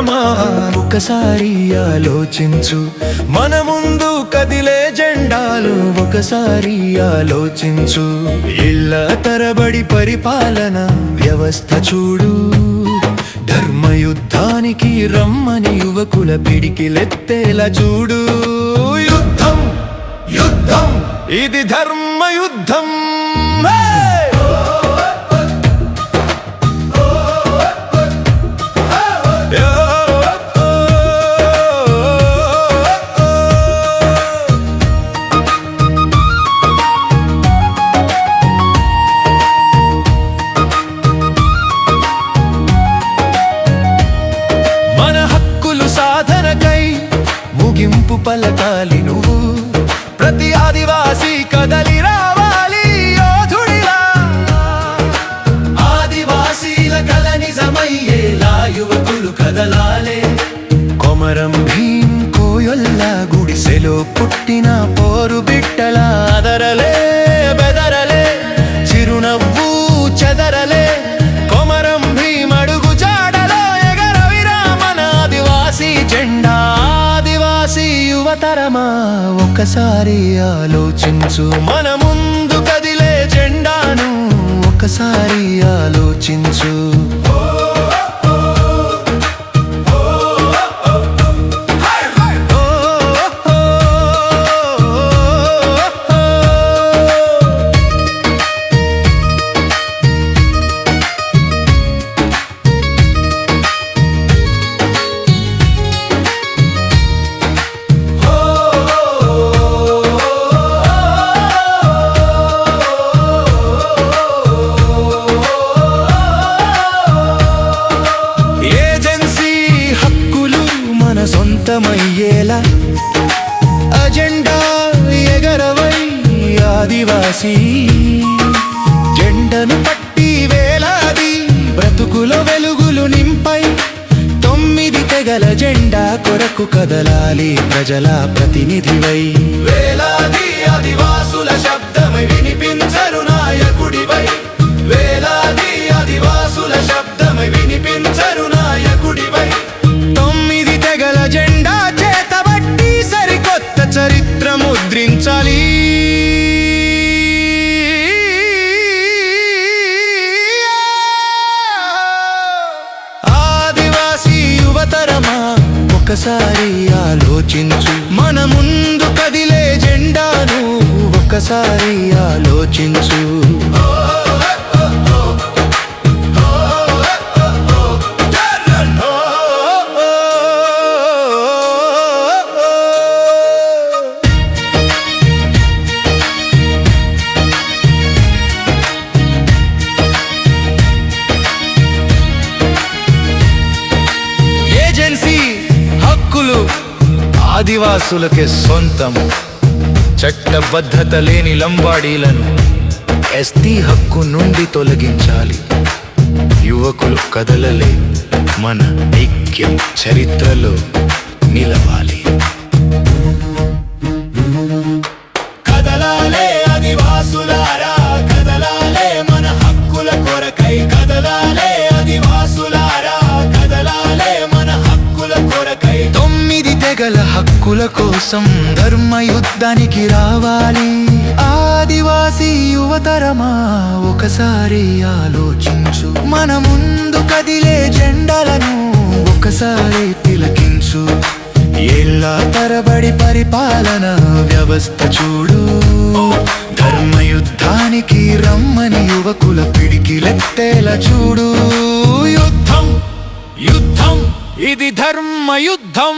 యువతరమా ఒకసారి ఆలోచించు. మన ముందు కదిలే జెండాలు ఒకసారి ఆలోచించు. ఇళ్ళ తరబడి పరిపాలన వ్యవస్థ చూడు. ధర్మయుద్ధానికి రమ్మని యువకుల పిడికిలెత్తేలా చూడు. యుద్ధం యుద్ధం ఇది ధర్మయుద్ధం. పలకాలి నువ్వు. ప్రతి ఆదివాసీ కదలి రావాలి యోధుడిలా ఆదివాసీల కల నిజమయ్యేలా యువకులు కదలాలే. కొమరం భీం కోయొల్ల గుడిసెలో పుట్టిన పోరు బిట్టల అదరలే బెదరలే. చిరునవ్వు చెదరలే. తరమా ఒక్కసారి ఆలోచించు. మన ముందు కదిలే జెండాను ఒకసారి ఆలోచించు. ఆదివాసి. జెండను పట్టి వేలాది బ్రతుకుల వెలుగులు నింపై తొమ్మిది తెగల జెండా కొరకు కదలాలి ప్రజల ప్రతినిధివై. వేలాది ఆదివాసుల శబ్దమై విని ఒకసారి ఆలోచించు. మన ముందు కదిలే జెండాను ఒకసారి ఆలోచించు. ఆదివాసులకే సొంతం చట్టబద్ధత లేని లంబాడీలను ఎస్టీ హక్కు నుండి తొలగించాలి. యువకులు కదలలే మన ఐక్యం చరిత్రలో నిలవాలి. తొమ్మిది హక్కుల కోసం ధర్మ యుద్ధానికి రావాలి. ఆదివాసీ యువతరమా ఒకసారి ఆలోచించు. మన ముందు కదిలే జెండాలను ఒకసారి తిలకించు. ఏళ్ళ తరబడి పరిపాలన వ్యవస్థ చూడు. ధర్మయుద్ధానికి రమ్మని యువకుల పిడికిలెత్తేలా చూడు. యుద్ధం యుద్ధం ఇది ధర్మ యుద్ధం